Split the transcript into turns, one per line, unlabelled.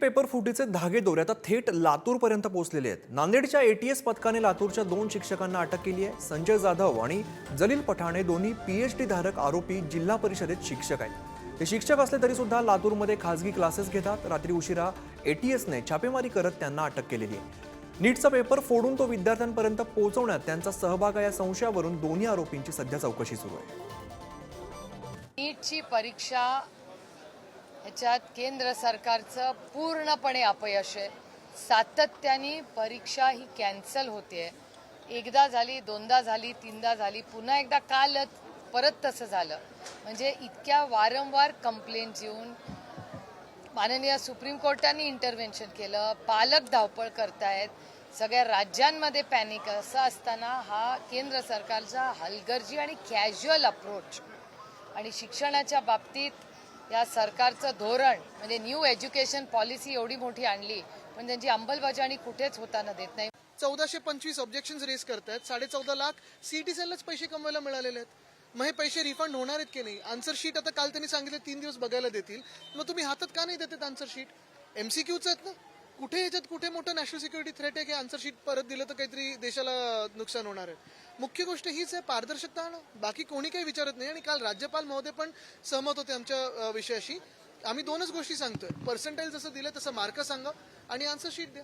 Paper फुटीचे धागे दोरे आता थेट लातूरपर्यंत पोहोचलेले आहेत. नांदेडच्या एटीएस पथकाने लातूरच्या दोन शिक्षकांना अटक केली आहे. संजय जाधव आणि जलील पठाणे दोन्ही पीएचडी धारक आरोपी जिल्हा परिषदेत शिक्षक आहेत. ते शिक्षक असले तरी सुद्धा लातूरमध्ये खासगी क्लासेस घेतात. रात्री उशिरा एटीएसने छापेमारी करत त्यांना अटक केलेली आहे. नीटचा पेपर फोडून तो विद्यार्थ्यांपर्यंत पोहोचवण्यात त्यांचा सहभाग आहे या संशयावरून दोन्ही आरोपींची सध्या चौकशी सुरू आहे.
नीटची परीक्षा ह्याच्यात केंद्र सरकारचं पूर्णपणे अपयश आहे. सातत्याने परीक्षा ही कॅन्सल होते एकदा झाली दोनदा झाली तीनदा झाली पुन्हा एकदा कालच परत तसं झालं. म्हणजे इतक्या वारंवार कंप्लेंट येऊन माननीय सुप्रीम कोर्टाने इंटरव्हेन्शन केलं पालक धावपळ करतायत सगळ्या राज्यांमध्ये पॅनिक असं असताना हा केंद्र सरकारचा हलगर्जी आणि कॅज्युअल अप्रोच आणि शिक्षणाच्या बाबतीत या सरकारचं धोरण म्हणजे न्यू एज्युकेशन पॉलिसी एवढी मोठी आणली पण त्यांची अंमलबजावणी कुठेच होताना देत नाही.
चौदाशे पंचवीस ऑब्जेक्शन रेस करतायत. साडे चौदा लाख सीटी सेललाच पैसे कमवायला मिळालेले आहेत. मग हे पैसे रिफंड होणार आहेत की नाही? आन्सर शीट आता काल त्यांनी सांगितलं तीन दिवस बघायला देतील. मग तुम्ही हातात का नाही देतात आन्सर शीट एमसीक्यूच आहेत ना? कुठे याच्यात कुठे मोठं नॅशनल सिक्युरिटी थ्रेट आहे की आन्सर शीट परत दिलं तर काहीतरी देशाला नुकसान होणार आहे? मुख्य गोष्ट हीच आहे पारदर्शकता बाकी कोणी काही विचारत नाही आणि काल राज्यपाल महोदय पण सहमत होते आमच्या विषयाशी. आम्ही दोनच गोष्टी सांगतोय. पर्सेंटाईल जसं दिलं तसं मार्क सांगा आणि आन्सर शीट द्या.